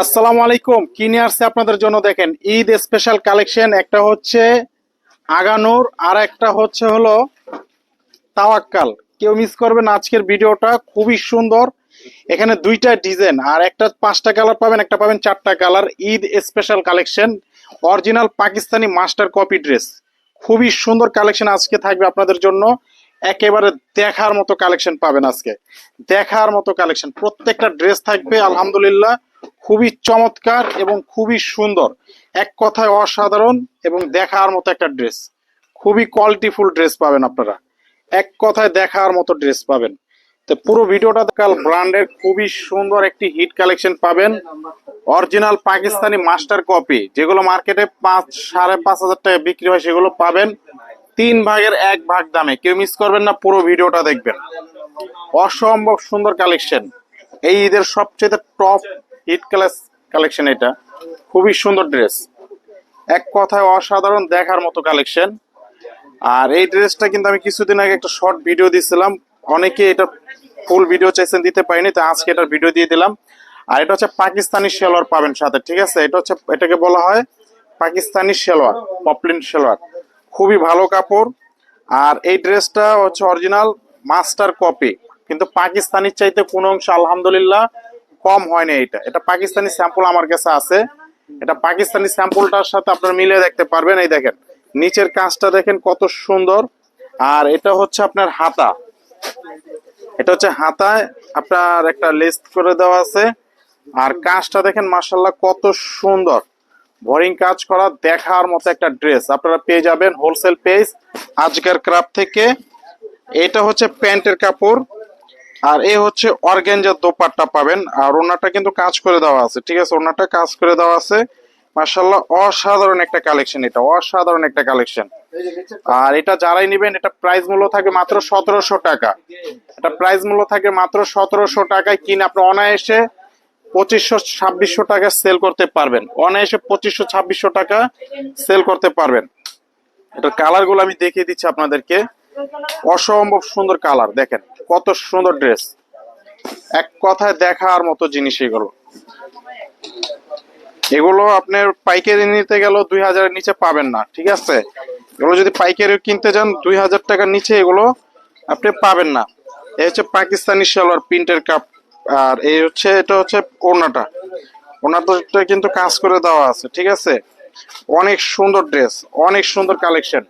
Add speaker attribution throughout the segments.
Speaker 1: আসসালামু আলাইকুম। কি নিয়ে আসছে আপনাদের জন্য দেখেন, ঈদ স্পেশাল কালেকশন একটা হচ্ছে আগানোর, আর একটা হচ্ছে হলো তাওয়াক্কাল। কেউ মিস করবেন আজকের ভিডিওটা, খুবই সুন্দর। এখানে দুইটা ডিজাইন আর একটা পাঁচটা কালার পাবেন, একটা পাবেন চারটা colour Eid special collection original Pakistani master copy dress খুবই সুন্দর কালেকশন আজকে থাকবে আপনাদের জন্য, একেবারে দেখার মতো কালেকশন পাবেন আজকে। দেখার মতো কালেকশন প্রত্যেকটা ড্রেস থাকবে, আলহামদুলিল্লাহ। খুবই চমৎকার এবং খুবই সুন্দর। এক কথায় অসাধারণ এবং দেখার মতো একটা ড্রেস খুবই কোয়ালিটিফুল ড্রেস পাবেন আপনারা। এক কথায় দেখার মতো ড্রেস পাবেন। তো পুরো ভিডিওটা কাল ব্র্যান্ডের খুবই সুন্দর একটি হিট কালেকশন পাবেন। অরিজিনাল পাকিস্তানি মাস্টার কপি যেগুলো মার্কেটে পাঁচ, সাড়ে পাঁচ হাজার টাকা বিক্রি হয়, সেগুলো পাবেন। তিন ভাগের এক ভাগ দামে। কেউ মিস করবেন না, পুরো ভিডিওটা দেখবেন। অসম্ভব সুন্দর কালেকশন এই ঈদের সবচেয়ে টপ হিট ক্লাস কালেকশন এটা। খুবই সুন্দর ড্রেস। এক কথায় অসাধারণ দেখার মতো কালেকশন। আর এই ড্রেসটা কিন্তু আমি কিছুদিন আগে একটা শর্ট ভিডিও দিয়েছিলাম। অনেকে এটা ফুল ভিডিও চাইছেন, দিতে পারিনি, তো আজকে এটার ভিডিও দিয়ে দিলাম। আর এটা হচ্ছে পাকিস্তানি শেলোয়ার পাবেন সাথে, ঠিক আছে? এটা হচ্ছে, এটাকে বলা হয় পাকিস্তানি শেলোয়ার পপলিন শেলোয়ার খুবই ভালো কাপড়। আর এই ড্রেসটা হচ্ছে অরিজিনাল মাস্টার কপি। কিন্তু পাকিস্তানির চাইতে কোনো অংশ, আলহামদুলিল্লাহ কম হয়নি এটা। এটা পাকিস্তানি স্যাম্পল আমার কাছে আছে। এটা পাকিস্তানি স্যাম্পলটার সাথে আপনারা মিলে দেখতে পারবেন। এই দেখেন, নিচের কাজটা দেখেন কত সুন্দর। আর এটা হচ্ছে আপনার হাতা। এটা হচ্ছে হাতায় আপনার একটা লেস করে দেওয়া আছে। আর কাজটা দেখেন মার্শাল্লাহ কত সুন্দর। বোরিং কাজ করা, দেখার মতো একটা ড্রেস আপনারা পেয়ে যাবেন হোলসেল পেজ আজকের ক্রাফ থেকে। এটা হচ্ছে প্যান্টের কাপড়। আর এ হচ্ছে অর্গেঞ্জার দোপাট্টা পাবেন। আর ওনাটা কিন্তু কাজ করে দেওয়া আছে, ঠিক আছে? ওনাটা কাজ করে দেওয়া আছে। মার্শাল্লাহ অসাধারণ একটা কালেকশন এটা, অসাধারণ একটা কালেকশন। আর এটা যারাই নেবেন, এটা প্রাইস মূল্য থাকবে মাত্র সতেরোশো টাকা। এটা প্রাইস মূল্য থাকবে মাত্র সতেরোশো টাকায় কিনে আপনি অনায়াসে পঁচিশশো ছাব্বিশশো টাকা সেল করতে পারবেন। অনায়াসে পঁচিশশো ছাব্বিশশো টাকা সেল করতে পারবেন। এটার কালারগুলো আমি দেখিয়ে দিচ্ছি আপনাদেরকে। অসম্ভব সুন্দর কালার, দেখেন কত সুন্দর ড্রেস এক কথায় দেখার মতো জিনিস এগুলো। এগুলো আপনার পাইকারি নিতে গেলেও দুই হাজারের নিচে পাবেন না, ঠিক আছে? এগুলো যদি পাইকারি কিনতে যান, দুই হাজার টাকার নিচে এগুলো আপনি পাবেন না। এই হচ্ছে পাকিস্তানি সালোয়ার প্রিন্টের কাপ, আর এই হচ্ছে, এটা হচ্ছে ওড়নাটা। ওড়নাটা কিন্তু কাজ করে দেওয়া আছে, ঠিক আছে? অনেক সুন্দর ড্রেস অনেক সুন্দর কালেকশন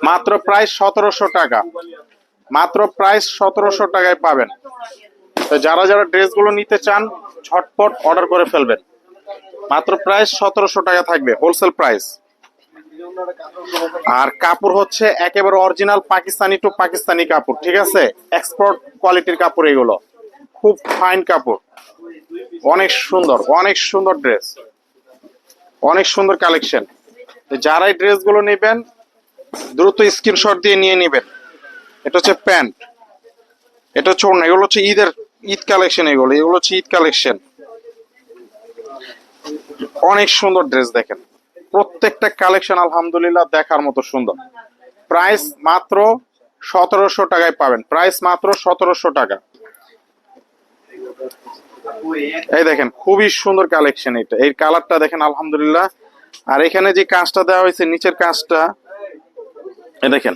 Speaker 1: মাত্র প্রায় সতেরোশো টাকা। মাত্র প্রায় সতেরোশো টাকায় পাবেন। তো যারা যারা ড্রেসগুলো নিতে চান, ঝটপট অর্ডার করে ফেলবেন। মাত্র প্রাইস সতেরোশো টাকা থাকবে হোলসেল প্রাইস। আর কাপড় হচ্ছে একেবারে অরিজিনাল পাকিস্তানি টু পাকিস্তানি কাপড়, ঠিক আছে? এক্সপোর্ট কোয়ালিটির কাপড় এগুলো। খুব ফাইন কাপড়। অনেক সুন্দর অনেক সুন্দর ড্রেস অনেক সুন্দর কালেকশন যারাই ড্রেসগুলো নেবেন দ্রুত স্ক্রিনশট দিয়ে নিয়ে নেবেন। এটা হচ্ছে প্যান্ট। এটা হচ্ছে ওড়না। এগুলো হচ্ছে ঈদের, ঈদ কালেকশন এগুলো। এগুলো হচ্ছে ঈদ কালেকশন অনেক সুন্দর ড্রেস দেখেন। প্রত্যেকটা কালেকশন আলহামদুলিল্লাহ দেখার মতো সুন্দর। প্রাইস মাত্র সতেরোশো টাকায় পাবেন। প্রাইস মাত্র সতেরোশো টাকা। এই দেখেন, খুবই সুন্দর কালেকশন এটা। এই কালারটা দেখেন, আলহামদুলিল্লাহ। আর এখানে যে কাজটা দেওয়া হয়েছে, নিচের কাজটা এই দেখেন,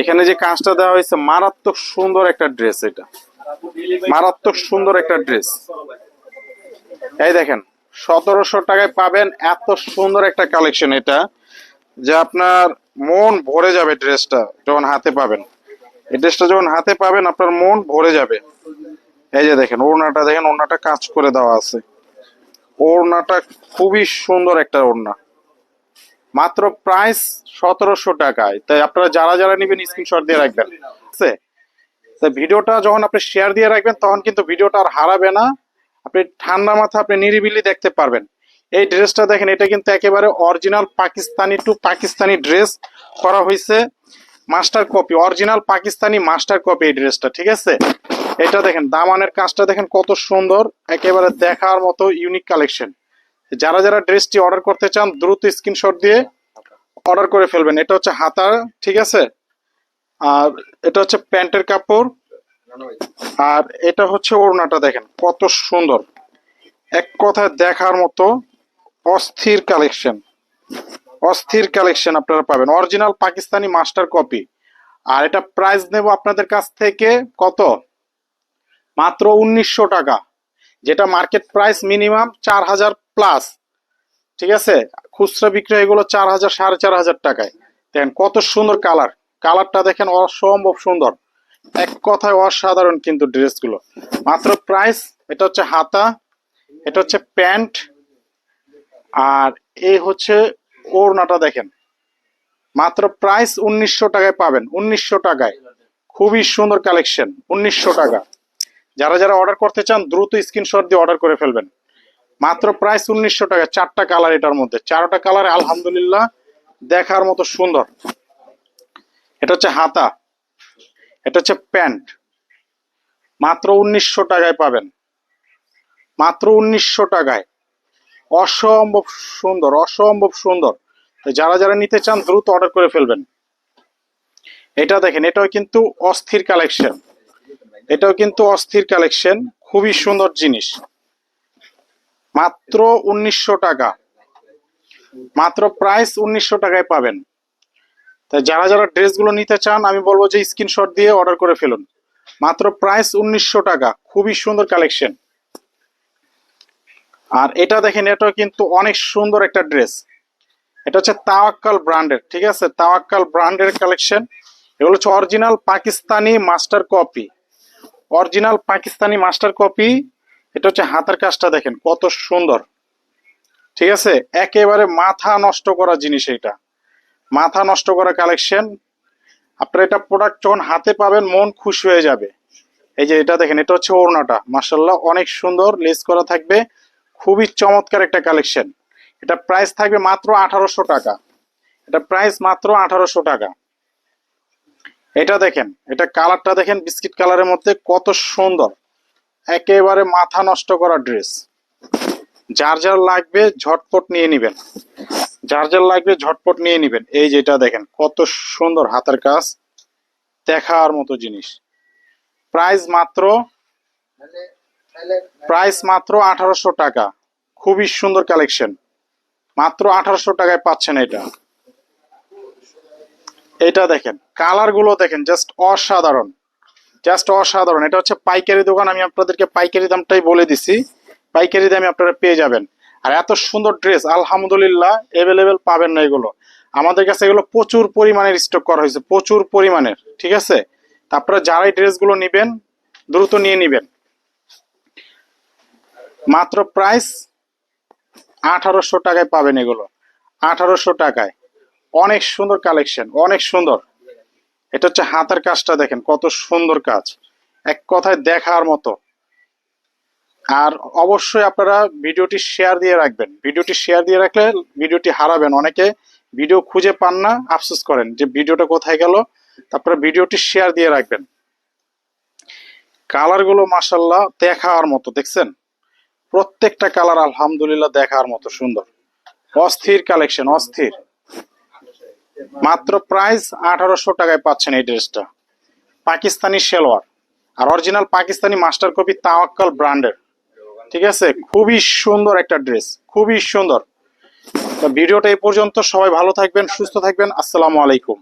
Speaker 1: এখানে যে কাজটা দেওয়া হয়েছে, মারাত্মক সুন্দর একটা ড্রেস এটা। মারাত্মক সুন্দর একটা ড্রেস এই দেখেন, সতেরোশো টাকায় পাবেন এত সুন্দর একটা কালেকশন এটা, যে আপনার মন ভরে যাবে ড্রেসটা যখন হাতে পাবেন। এই ড্রেসটা যখন হাতে পাবেন, আপনার মন ভরে যাবে। এই যে দেখেন, ওড়নাটা দেখেন, ওড়নাটা কাজ করে দেওয়া আছে। ওড়নাটা খুবই সুন্দর একটা ওড়না। মাত্র প্রাইস সতেরোশো টাকায়। তাই আপনারা যারা যারা নেবেন স্ক্রিনশট দিয়ে রাখবেন। আছে? তো ভিডিওটা যখন আপনি শেয়ার দিয়ে রাখবেন, তখন কিন্তু ভিডিওটা আর হারাবে না। আপনি ঠান্ডা মাথা আপনি নিরিবিলি দেখতে পারবেন। এই ড্রেসটা দেখেন, এটা কিন্তু একেবারে original Pakistani to Pakistani dress করা হয়েছে master copy original Pakistani master copy এই ড্রেসটা, ঠিক আছে? এটা দেখেন, দামানের কাজটা দেখেন কত সুন্দর, একেবারে দেখার মতো ইউনিক কালেকশন যারা যারা ড্রেসটি অর্ডার করতে চান, দ্রুত স্ক্রিনশট দিয়ে অর্ডার করে ফেলবেন। এটা হচ্ছে হাতা ঠিক আছে? আর এটা হচ্ছে প্যান্টের কাপড়। আর এটা হচ্ছে ওড়নাটা দেখেন, কত সুন্দর। এক কথায় দেখার মতো অস্থির কালেকশন। অস্থির কালেকশন আপনারা পাবেন। Original Pakistani master copy. আর এটা প্রাইস নেব আপনাদের কাছ থেকে কত? মাত্র উনিশশো টাকা। যেটা মার্কেট প্রাইস মিনিমাম চার হাজার প্লাস ঠিক আছে? খুচরা বিক্রি এগুলো চার হাজার, সাড়ে চার হাজার টাকায়। দেখেন কত সুন্দর কালার কালারটা দেখেন অসম্ভব সুন্দর। এক কথায় অসাধারণ কিন্তু ড্রেসগুলো। মাত্র প্রাইস এটা হচ্ছে হাতা, এটা হচ্ছে প্যান্ট, আর এই হচ্ছে ওড়নাটা দেখেন। মাত্র প্রাইস উনিশশো টাকায় পাবেন, উনিশশো টাকায়। খুবই সুন্দর কালেকশন উনিশশো টাকা। যারা যারা অর্ডার করতে চান, দ্রুত স্ক্রিনশট দিয়ে অর্ডার করে ফেলবেন। মাত্র প্রাইস উনিশশো টাকা, চারটা কালার এটার মধ্যে। চারটা কালার আলহামদুলিল্লাহ দেখার মতো সুন্দর। এটা হচ্ছে হাতা, এটা হচ্ছে প্যান্ট। মাত্র উনিশশো টাকায় পাবেন। মাত্র উনিশশো টাকায়। অসম্ভব সুন্দর অসম্ভব সুন্দর। যারা যারা নিতে চান, দ্রুত অর্ডার করে ফেলবেন। এটা দেখেন, এটাও কিন্তু অস্থির কালেকশন এটাও কিন্তু অস্থির কালেকশন, খুবই সুন্দর জিনিস। মাত্র উনিশশো টাকা। মাত্র প্রাইস উনিশশো টাকায় পাবেন। তাই যারা যারা ড্রেসগুলো নিতে চান, আমি বলব যে স্ক্রিনশট দিয়ে অর্ডার করে ফেলুন। মাত্র প্রাইস উনিশশো টাকা, খুবই সুন্দর কালেকশন। আর এটা দেখেন, এটাও কিন্তু অনেক সুন্দর একটা ড্রেস। এটা হচ্ছে তাওয়াক্কাল ব্র্যান্ডের, ঠিক আছে? তাওয়াক্কাল ব্র্যান্ডের কালেকশন। এগুলো হচ্ছে original Pakistani master copy original Pakistani master copy. এটা হচ্ছে হাতের কাজটা দেখেন, কত সুন্দর। ঠিক আছে? একেবারে মাথা নষ্ট করা জিনিস এটা মাথা নষ্ট করা কালেকশন আপনার এটা প্রোডাক্ট যখন হাতে পাবেন, মন খুশি হয়ে যাবে। এই যে এটা দেখেন, এটা হচ্ছে ওড়নাটা। মার্শাল্লাহ অনেক সুন্দর, লেস করা থাকবে। খুবই চমৎকার একটা কালেকশন এটা প্রাইস থাকবে মাত্র আঠারোশো টাকা। এটা প্রাইস মাত্র আঠারোশো টাকা। এটা দেখেন, এটা কালারটা দেখেন, বিস্কিট কালারের মধ্যে কত সুন্দর। একেবারে মাথা নষ্ট করা ড্রেস। যার যার লাগবে ঝটপট নিয়ে নিবেন। যার যার লাগবে ঝটপট নিয়ে নিবেন। এই যেটা দেখেন, কত সুন্দর হাতের কাজ, দেখার মতো জিনিস। প্রাইস মাত্র প্রাইস মাত্র আঠারোশো টাকা। খুবই সুন্দর কালেকশন। মাত্র আঠারোশো টাকায় পাচ্ছেন এটা। এটা দেখেন কালারগুলো দেখেন জাস্ট অসাধারণ জাস্ট অসাধারণ। এটা হচ্ছে পাইকারি দোকান, আমি আপনাদেরকে পাইকারি দামটাই বলে দিছি। পাইকারি দামে আপনারা পেয়ে যাবেন। আর এত সুন্দর ড্রেস আলহামদুলিল্লাহ এভেলেবেল পাবেন না এগুলো। আমাদের কাছে এগুলো প্রচুর পরিমাণের স্টক করা হয়েছে, প্রচুর পরিমাণের, ঠিক আছে? তারপরে যারাই ড্রেসগুলো নিবেন, দ্রুত নিয়ে নিবেন। মাত্র প্রাইস আঠারোশো টাকায় পাবেন এগুলো, আঠারোশো টাকায়। অনেক সুন্দর কালেকশন অনেক সুন্দর। এটা হচ্ছে হাতের কাজটা দেখেন, কত সুন্দর কাজ। এক কথায় দেখার মতো। আর অবশ্যই আপনারা ভিডিওটি শেয়ার দিয়ে রাখবেন। ভিডিওটি শেয়ার দিয়ে রাখলে ভিডিওটি হারাবেন অনেকে। ভিডিও খুঁজে পান না, আফসোস করেন যে ভিডিওটা কোথায় গেল। তারপরে ভিডিওটি শেয়ার দিয়ে রাখবেন। কালারগুলো মাসাল্লাহ দেখার মতো, দেখছেন? প্রত্যেকটা কালার আলহামদুলিল্লাহ দেখার মতো সুন্দর। অস্থির কালেকশন অস্থির। মাত্র প্রাইস আঠারোশো টাকায় পাচ্ছেন এই ড্রেসটা। পাকিস্তানি সেলোয়ার। আর original Pakistani master copy Tawakkal ব্র্যান্ডের ঠিক আছে? খুবই সুন্দর একটা ড্রেস খুবই সুন্দর। তো ভিডিওটা এই পর্যন্ত। সবাই ভালো থাকবেন, সুস্থ থাকবেন। আসসালামু আলাইকুম।